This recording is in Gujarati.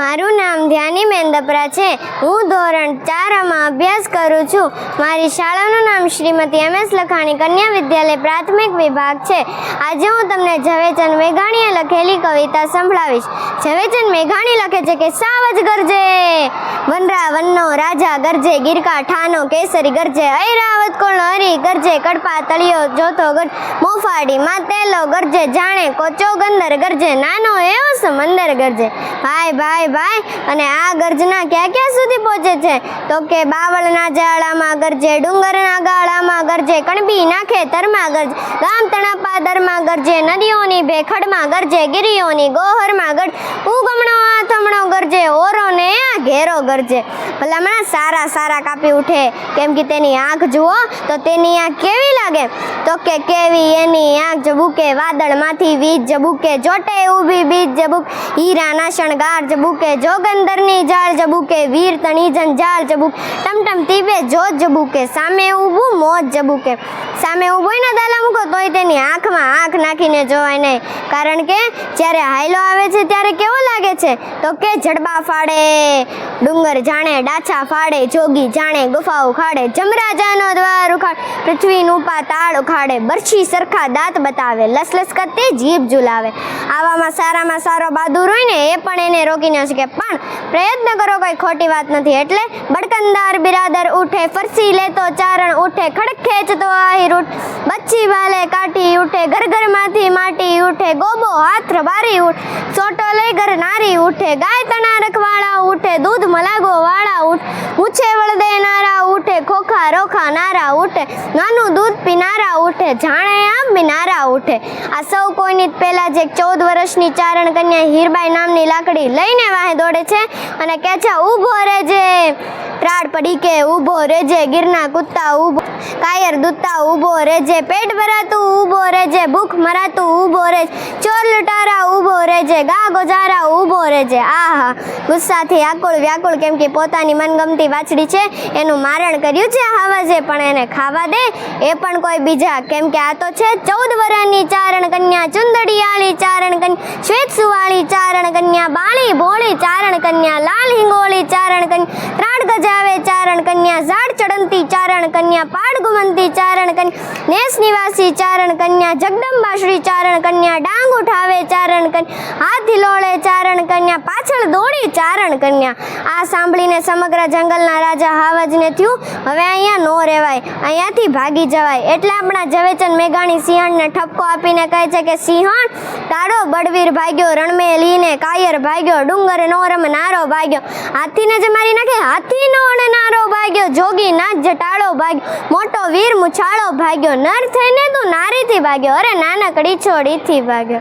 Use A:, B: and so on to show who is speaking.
A: મારું નામ ધ્યાની દપરા છે. હું ધોરણ ચારમાં અભ્યાસ કરું છું. મારી શાળાનું નામ શ્રીમતી એમ એસ લખાણી કન્યા વિદ્યાલય પ્રાથમિક વિભાગ છે. આજે હું તમને ઝવેચંદ મેઘાણીએ લખેલી કવિતા સંભળાવીશ. ઝવેચંદ મેઘાણી લખે છે કે સાવજ ગરજે વનરા વનનો રાજા ગરજે ગીરકા ઠાનો કેસરી ગરજે, ઐરાવત કોળનો હરી ગરજે કડપા તળિયો જોતો ગરજ મોફાડી માતેલો ગરજે, જાણે કોચો ગંદર ગરજે, નાનો એવો સમંદર ગરજે. ભાઈ ભાઈ ભાઈ અને આ ગર્જના ક્યાં ક્યાં સુધી પહોંચે છે? તો કે બાવળના જાળામાં ગરજે, ડુંગરના ગાળામાં ગરજે કણબી નાખે તરમાં ગરજે ગામ તણાપા દરમાં ગરજે, નદીઓની ભેખડમાં ગરજે, ગીરીઓની ગોહરમાં ગરજે, ઉગમણો ગરજે ઓરો ને આ ઘેરો ગરજે ભલામણા સારા સારા કાપી ઉઠે. કેમ કે તેની આંખ જુઓ, તો તેની આંખ કેવી લાગે? તો કે કેવી એની આંખ જબુકે વાદળમાંથી વીજ જબુકે જોટે ઊભી બીજ જબુક હીરાના શણગાર જબુકે જોગંદરની જાળ જબુકે વીર તણી જંજાળ જબુક ટમટમ તીબે જોત જબુકે સામે ઊભું મોજ જબુકે સામે ઊભો ને દાલા મૂકો તોય તેની આંખમાં આંખ નાખીને જોવાય નહીં. કારણ કે જ્યારે હાઈલો આવે છે ત્યારે કેવો લાગે છે? તો કે જડબા ફાડે, ડુંગર જાણે, ડાછા ફાડે, જોગી જાણે ગુફા ખાડે, જમરાજાનો દ્વાર ઉખાડ, પૃથ્વીનું પાતાળ ઉખાડે, બરછી સરખા દાંત બતાવે, લસલસ કરતી જીભ ઝુલાવે. આવામાં સારામાં સારો બહાદુર હોય ને એ પણ એને રોકી ન શકે પણ પ્રયત્ન કરો કોઈ ખોટી વાત નથી. એટલે બળકંદાર બિરાદર ઉઠે, ફરસી લેતો ચારણ ઉઠે ખડક ખેંચતો આહિર ઉઠ વાલે કાઠી ઉઠે, ઘર ઘરમાંથી માટી ઉઠે, ગોબો હાથ બારી ઉઠ, સોટો લઈ ઘર નારી ઉઠે, ગાય તણા રખવાળા ઉઠે, દૂધ મલાગો વાળા ઉઠ, મૂછે વળદે નારા ઉઠે, ખોખા રોખા નારા ઉઠે, નાનું દૂધ પીનારા ઉઠે, જાણે આમ બિનારા ઉઠે. આ સૌ કોઈની પહેલા જે ચૌદ વર્ષની ચારણ કન્યા હીરબાઈ નામની લાકડી લઈને વાહે દોડે છે અને કહે છે, ઊભો રેજે ત્રાડ પડી કે ઊભો રેજે ગીરના કૂદતા ઊભો કાયર દૂધતા ઊભો રેજે પેટ ભરાતું ઊભો રેજે ભૂખ મરાતું ઊભો રેજ ચોર લૂંટારા ઊભો રેજે ગા ગોજારા ઊભો રેજે આહા, ગુસ્સાથી આકુળ વ્યાકુળ કેમ કે પોતાની મનગમતી વાછડી છે, એનું મારણ કર્યું છે હાવજે પણ એને ખાવા દે. એ પણ કોઈ બીજા, કેમ કે આ તો છે ચૌદ વરાની ચારણ કન્યા, ચુંદડિયાળી ચારણ કન્યા શ્વેત સુવાળી ચારણ કન્યા, બાળી ભોળી ચારણ કન્યા, લાલ હિંગોળી ચારણ કન્યા ત્રાડ ગજાવે ચારણ કન્યા, ઝાડ ચડંતી ચારણ કન્યા પાડ ગુમંતી ચારણ કન્યા, નેસ નિવાસી ચારણ કન્યા, જગદંબા શ્રી ચારણ કન્યા, ડાંગ ઉઠાવે ચારણ કન્યા, હાથ હિલોળે ચારણ કન્યા, પાછળ દોડી ચારણ કન્યા. આ સાંભળીને સમગ્ર જંગલના રાજા હાવજને થયું, હવે અહીંયા નો રહેવાય, અહીંયાથી ભાગી જવાય. એટલે આપણા ઝવેચંદ મેઘાણી સિંહણને ઠપકો આપીને કહે છે કે, સિંહણ, તારો બળવીર ભાગ્યો રણમે લીને કાયર ભાગ્યો, ડુંગર નો રમ નારો ભાગ્યો. હાથીને જે મારી નાખે, હાથી નો અને જોગી નાચ જટાળો ભાગ્યો. મોટો વીર મુછાળો ભાગ્યો. નર થઈને તું નારીથી ભાગ્યો. અરે નાનકડી છોડીથી ભાગ્યો.